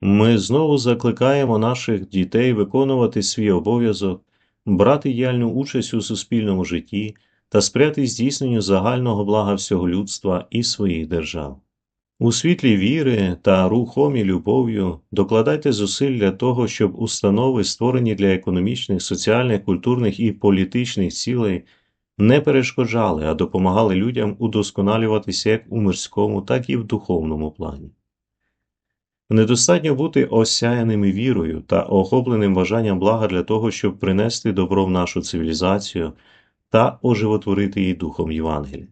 Ми знову закликаємо наших дітей виконувати свій обов'язок, брати діяльну участь у суспільному житті та сприяти здійсненню загального блага всього людства і своїх держав. У світлі віри та рухомі любов'ю докладайте зусиль для того, щоб установи, створені для економічних, соціальних, культурних і політичних цілей, не перешкоджали, а допомагали людям удосконалюватися як у мирському, так і в духовному плані. Недостатньо бути осяяними вірою та охопленим бажанням блага для того, щоб принести добро в нашу цивілізацію та оживотворити її духом Євангелія.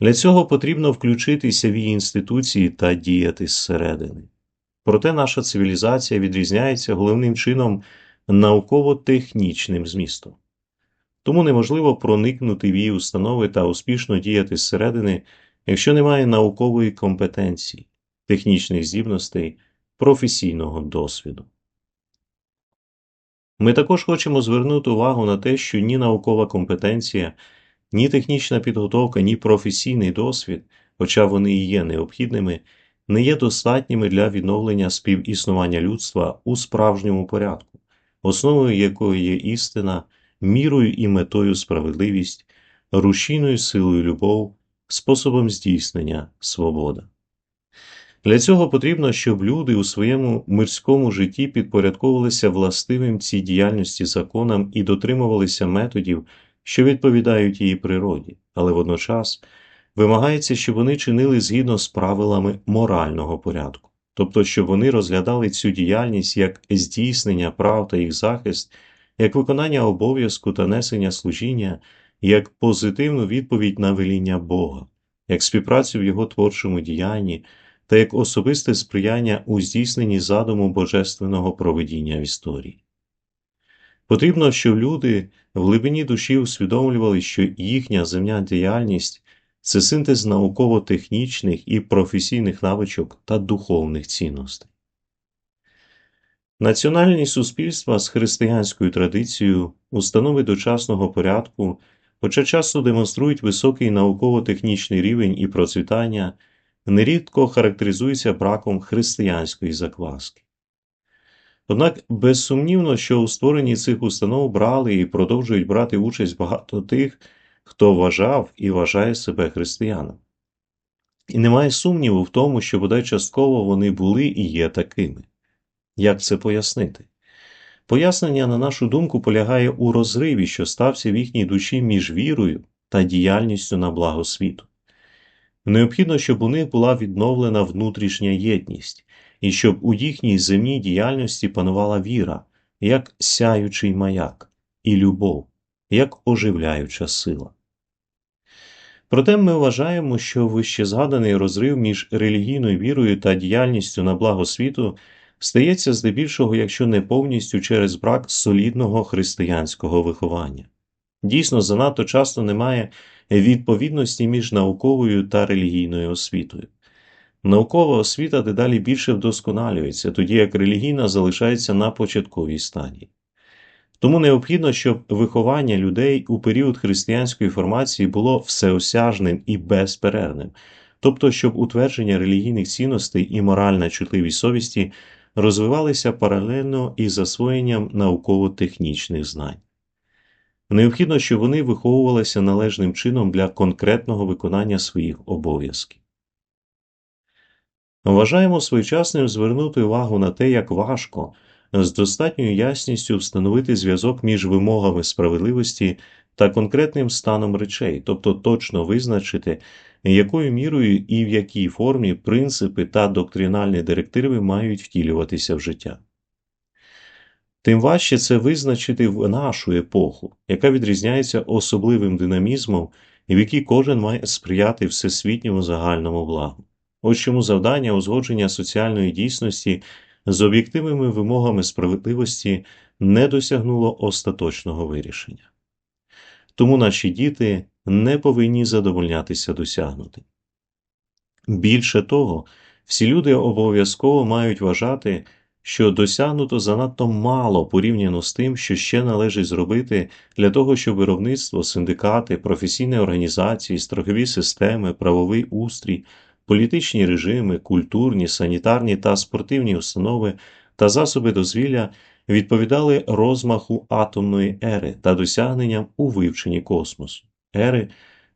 Для цього потрібно включитися в її інституції та діяти зсередини. Проте наша цивілізація відрізняється головним чином науково-технічним змістом. Тому неможливо проникнути в її установи та успішно діяти зсередини, якщо немає наукової компетенції, технічних здібностей, професійного досвіду. Ми також хочемо звернути увагу на те, що ні наукова компетенція, ні технічна підготовка, ні професійний досвід, хоча вони і є необхідними, не є достатніми для відновлення співіснування людства у справжньому порядку, основою якої є істина, мірою і метою справедливість, рушійною силою любов, способом здійснення свобода. Для цього потрібно, щоб люди у своєму мирському житті підпорядковувалися властивим цій діяльності законам і дотримувалися методів, що відповідають її природі, але водночас вимагається, щоб вони чинили згідно з правилами морального порядку, тобто, щоб вони розглядали цю діяльність як здійснення прав та їх захист, як виконання обов'язку та несення служіння, як позитивну відповідь на веління Бога, як співпрацю в його творчому діянні та як особисте сприяння у здійсненні задуму божественного проведіння в історії. Потрібно, щоб люди в глибині душі усвідомлювали, що їхня земна діяльність це синтез науково-технічних і професійних навичок та духовних цінностей. Національні суспільства з християнською традицією, установи дочасного порядку, хоча часто демонструють високий науково-технічний рівень і процвітання, нерідко характеризується браком християнської закваски. Однак безсумнівно, що у створенні цих установ брали і продовжують брати участь багато тих, хто вважав і вважає себе християном. І немає сумніву в тому, що бодай частково вони були і є такими. Як це пояснити? Пояснення, на нашу думку, полягає у розриві, що стався в їхній душі між вірою та діяльністю на благо світу. Необхідно, щоб у них була відновлена внутрішня єдність, і щоб у їхній земній діяльності панувала віра, як сяючий маяк, і любов, як оживляюча сила. Проте ми вважаємо, що вищезгаданий розрив між релігійною вірою та діяльністю на благо світу стається здебільшого, якщо не повністю через брак солідного християнського виховання. Дійсно, занадто часто немає відповідності між науковою та релігійною освітою. Наукова освіта дедалі більше вдосконалюється, тоді як релігійна залишається на початковій стадії. Тому необхідно, щоб виховання людей у період християнської формації було всеосяжним і безперервним, тобто, щоб утвердження релігійних цінностей і моральна чутливість совісті розвивалися паралельно із засвоєнням науково-технічних знань. Необхідно, щоб вони виховувалися належним чином для конкретного виконання своїх обов'язків. Вважаємо своєчасним звернути увагу на те, як важко з достатньою ясністю встановити зв'язок між вимогами справедливості та конкретним станом речей, тобто точно визначити, якою мірою і в якій формі принципи та доктринальні директиви мають втілюватися в життя. Тим важче це визначити в нашу епоху, яка відрізняється особливим динамізмом і в якій кожен має сприяти всесвітньому загальному благу. Ось чому завдання узгодження соціальної дійсності з об'єктивними вимогами справедливості не досягнуло остаточного вирішення. Тому наші діти не повинні задовольнятися досягнути. Більше того, всі люди обов'язково мають вважати, що досягнуто занадто мало порівняно з тим, що ще належить зробити для того, щоб виробництво, синдикати, професійні організації, страхові системи, правовий устрій Політичні режими, культурні, санітарні та спортивні установи та засоби дозвілля відповідали розмаху атомної ери та досягненням у вивченні космосу, ери,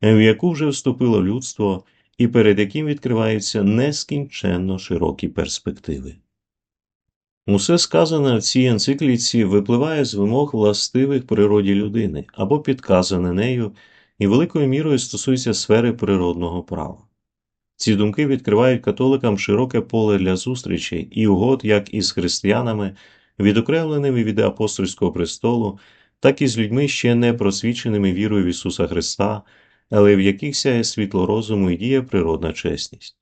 в яку вже вступило людство і перед яким відкриваються нескінченно широкі перспективи. Усе сказане в цій енцикліці випливає з вимог властивих природі людини або підказане нею і великою мірою стосується сфери природного права. Ці думки відкривають католикам широке поле для зустрічей і угод як із християнами, відокремленими від апостольського престолу, так і з людьми ще не просвіченими вірою в Ісуса Христа, але в яких сяє світло розуму і діє природна чесність.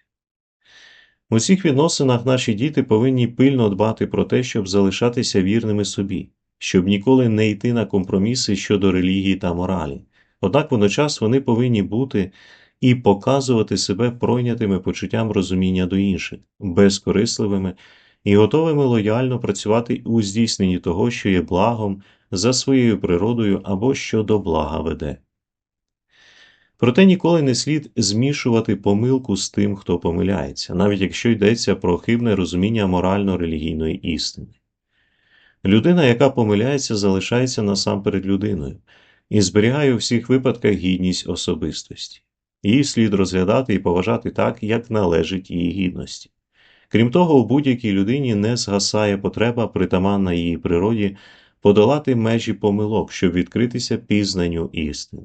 У цих відносинах наші діти повинні пильно дбати про те, щоб залишатися вірними собі, щоб ніколи не йти на компроміси щодо релігії та моралі. Однак водночас вони повинні бути і показувати себе пройнятими почуттям розуміння до інших, безкорисливими і готовими лояльно працювати у здійсненні того, що є благом за своєю природою або що до блага веде. Проте ніколи не слід змішувати помилку з тим, хто помиляється, навіть якщо йдеться про хибне розуміння морально-релігійної істини. Людина, яка помиляється, залишається насамперед людиною і зберігає у всіх випадках гідність особистості. Її слід розглядати і поважати так, як належить її гідності. Крім того, у будь-якій людині не згасає потреба, притаманна її природі, подолати межі помилок, щоб відкритися пізнанню істини.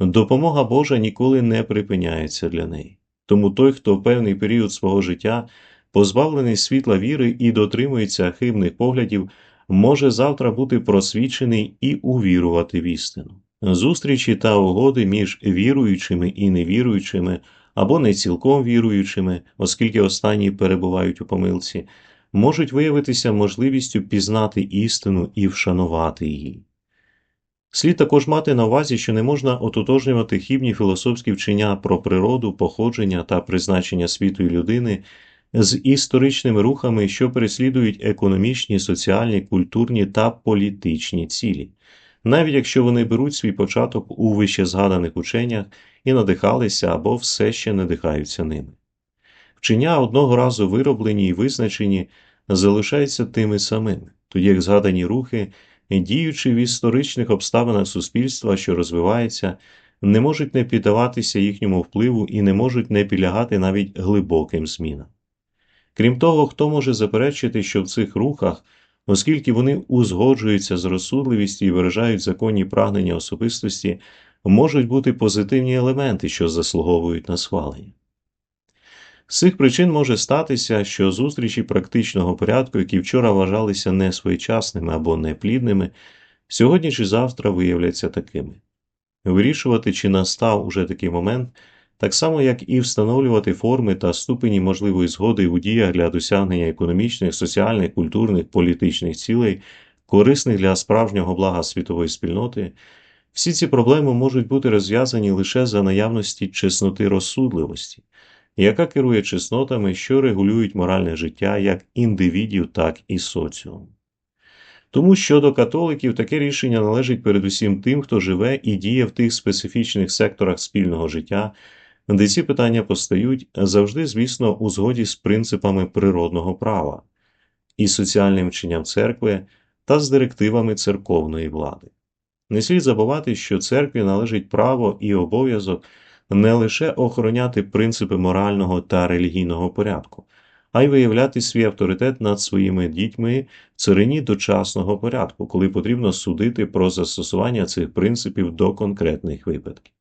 Допомога Божа ніколи не припиняється для неї. Тому той, хто в певний період свого життя позбавлений світла віри і дотримується хибних поглядів, може завтра бути просвічений і увірувати в істину. Зустрічі та угоди між віруючими і невіруючими або не цілком віруючими, оскільки останні перебувають у помилці, можуть виявитися можливістю пізнати істину і вшанувати її. Слід також мати на увазі, що не можна ототожнювати хібні філософські вчення про природу, походження та призначення світу і людини з історичними рухами, що переслідують економічні, соціальні, культурні та політичні цілі, навіть якщо вони беруть свій початок у вище згаданих ученнях і надихалися або все ще надихаються ними. Вчення одного разу вироблені і визначені залишаються тими самими, тоді як згадані рухи діючи в історичних обставинах суспільства, що розвивається, не можуть не піддаватися їхньому впливу і не можуть не підлягати навіть глибоким змінам. Крім того, хто може заперечити, що в цих рухах, оскільки вони узгоджуються з розсудливістю і виражають законні прагнення особистості, можуть бути позитивні елементи, що заслуговують на схвалення. З цих причин може статися, що зустрічі практичного порядку, які вчора вважалися несвоєчасними або неплідними, сьогодні чи завтра виявляться такими. Вирішувати, чи настав уже такий момент, так само, як і встановлювати форми та ступені можливої згоди у діях для досягнення економічних, соціальних, культурних, політичних цілей, корисних для справжнього блага світової спільноти, всі ці проблеми можуть бути розв'язані лише за наявності чесноти розсудливості яка керує чеснотами, що регулюють моральне життя як індивідів, так і соціум. Тому щодо католиків таке рішення належить передусім тим, хто живе і діє в тих специфічних секторах спільного життя, де ці питання постають завжди, звісно, у згоді з принципами природного права і соціальним вченням церкви та з директивами церковної влади. Не слід забувати, що церкві належить право і обов'язок не лише охороняти принципи морального та релігійного порядку, а й виявляти свій авторитет над своїми дітьми в царині дочасного порядку, коли потрібно судити про застосування цих принципів до конкретних випадків.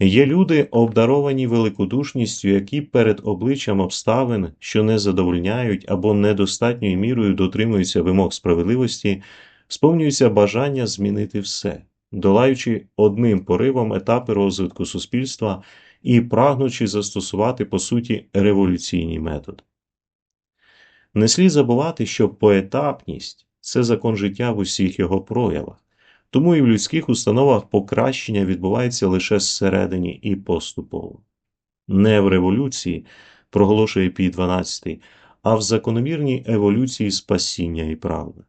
Є люди, обдаровані великодушністю, які перед обличчям обставин, що не задовольняють або недостатньою мірою дотримуються вимог справедливості, сповнюються бажання змінити все долаючи одним поривом етапи розвитку суспільства і прагнучи застосувати по суті революційні методи. Не слід забувати, що поетапність це закон життя в усіх його проявах, тому і в людських установах покращення відбувається лише зсередині і поступово. Не в революції, проголошує Пій 12, а в закономірній еволюції спасіння і правди.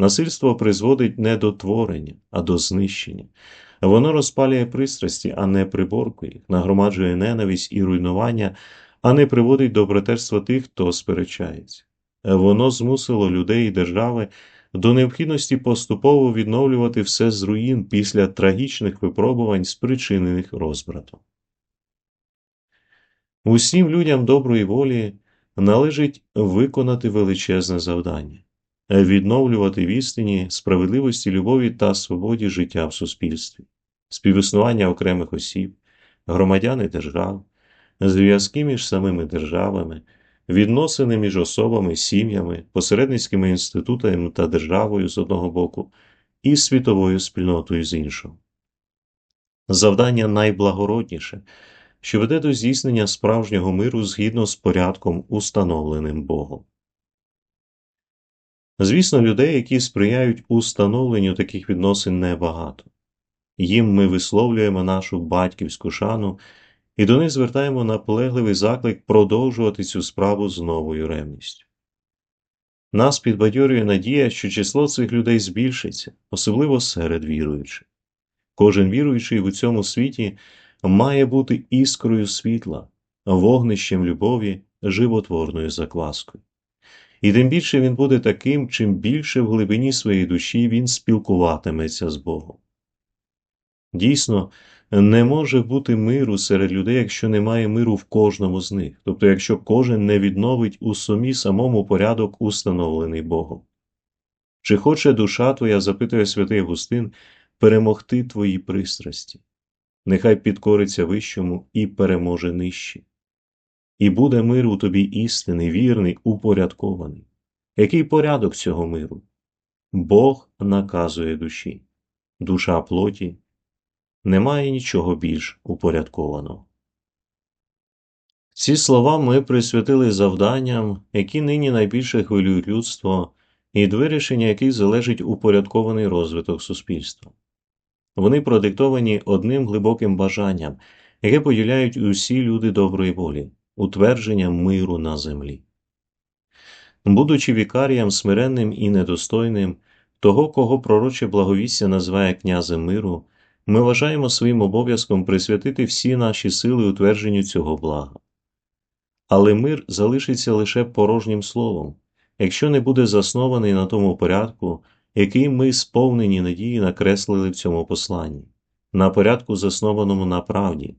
Насильство призводить не до творення, а до знищення. Воно розпалює пристрасті, а не приборкує їх, нагромаджує ненависть і руйнування, а не приводить до братерства тих, хто сперечається. Воно змусило людей і держави до необхідності поступово відновлювати все з руїн після трагічних випробувань, спричинених розбратом. Усім людям доброї волі належить виконати величезне завдання відновлювати в істині справедливості, любові та свободі життя в суспільстві, співіснування окремих осіб, громадян і держав, зв'язки між самими державами, відносини між особами, сім'ями, посередницькими інститутами та державою з одного боку і світовою спільнотою з іншого. Завдання найблагородніше, що веде до здійснення справжнього миру згідно з порядком, установленим Богом. Звісно, людей, які сприяють установленню таких відносин, небагато. Їм ми висловлюємо нашу батьківську шану і до них звертаємо наполегливий заклик продовжувати цю справу з новою ревністю. Нас підбадьорює надія, що число цих людей збільшиться, особливо серед віруючих. Кожен віруючий у цьому світі має бути іскрою світла, вогнищем любові, животворною закваскою. І тим більше він буде таким, чим більше в глибині своєї душі він спілкуватиметься з Богом. Дійсно, не може бути миру серед людей, якщо немає миру в кожному з них, тобто якщо кожен не відновить у сумі самому порядок, установлений Богом. Чи хоче душа твоя, запитує святий Густин, перемогти твої пристрасті? Нехай підкориться вищому і переможе нижче. І буде мир у тобі істинний, вірний, упорядкований. Який порядок цього миру? Бог наказує душі, душа плоті немає нічого більш упорядкованого. Ці слова ми присвятили завданням, які нині найбільше хвилюють людство, і від вирішення яких залежить упорядкований розвиток суспільства. Вони продиктовані одним глибоким бажанням, яке поділяють усі люди доброї волі утвердження миру на землі. Будучи вікарієм смиренним і недостойним, того, кого пророче благовістя називає князем миру, ми вважаємо своїм обов'язком присвятити всі наші сили утвердженню цього блага. Але мир залишиться лише порожнім словом, якщо не буде заснований на тому порядку, який ми сповнені надії накреслили в цьому посланні, на порядку, заснованому на правді,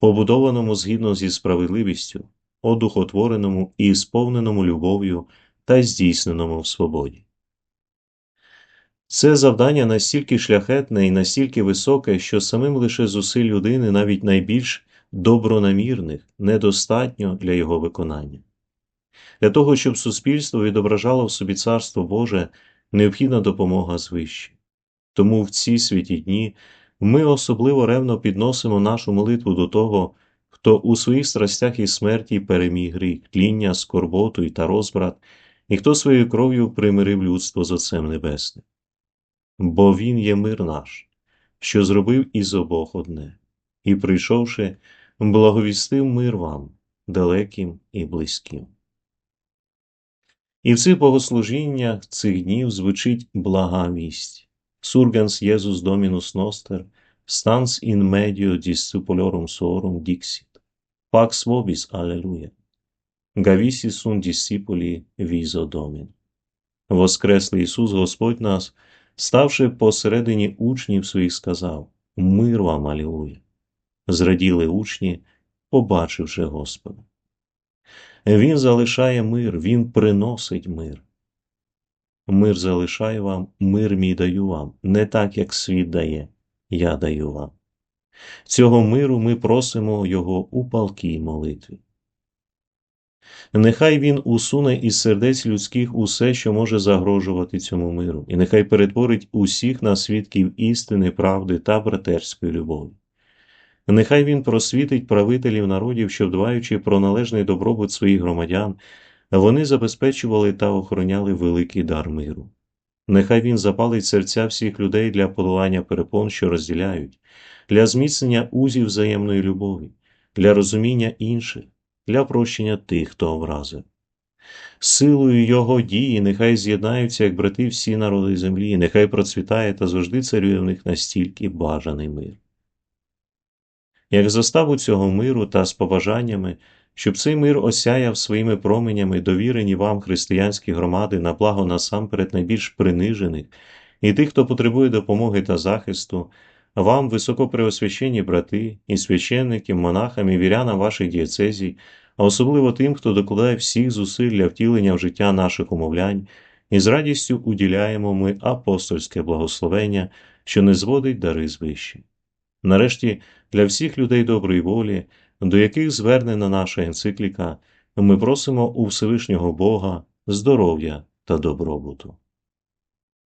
побудованому згідно зі справедливістю, одухотвореному і сповненому любов'ю та здійсненому в свободі. Це завдання настільки шляхетне і настільки високе, що самим лише зусиль людини, навіть найбільш добронамірних, недостатньо для його виконання. Для того, щоб суспільство відображало в собі Царство Боже, необхідна допомога звище. Тому в ці святі дні ми особливо ревно підносимо нашу молитву до того, хто у своїх страстях і смерті переміг гріх, тління, скорботу та розбрат, і хто своєю кров'ю примирив людство з Отцем Небесним. Бо Він є мир наш, що зробив із обох одне, і, прийшовши, благовістив мир вам, далеким і близьким. І в цих богослужіннях цих днів звучить блага вість. Surgens Jesus Dominus noster, stans in medio discipulorum sorum dixit. Pax vobis, alleluia. Gavisi sunt discipuli viso Domin. Воскреслий Ісус Господь нас, ставши посередині учнів своїх, сказав Мир вам, Алілуя. Зраділи учні, побачивши Господа. Він залишає мир, Він приносить мир. Мир залишаю вам, мир мій даю вам, не так, як світ дає, я даю вам. Цього миру ми просимо Його у палкій молитві. Нехай Він усуне із сердець людських усе, що може загрожувати цьому миру, і нехай перетворить усіх на свідків істини, правди та братерської любові. Нехай Він просвітить правителів народів, що, дбаючи про належний добробут своїх громадян, вони забезпечували та охороняли великий дар миру. Нехай він запалить серця всіх людей для подолання перепон, що розділяють, для зміцнення узів взаємної любові, для розуміння інших, для прощення тих, хто образив. Силою Його дії нехай з'єднаються, як брати всі народи землі, нехай процвітає та завжди царює в них настільки бажаний мир. Як заставу цього миру та з побажаннями, щоб цей мир осяяв своїми променями довірені вам християнські громади на благо насамперед найбільш принижених і тих, хто потребує допомоги та захисту, вам, високопреосвященні брати, і священники, монахам і вірянам ваших дієцезій, а особливо тим, хто докладає всіх зусиль для втілення в життя наших умовлянь, і з радістю уділяємо ми апостольське благословення, що не зводить дари з. Нарешті, для всіх людей доброї волі, до яких звернена наша енцикліка, ми просимо у Всевишнього Бога здоров'я та добробуту.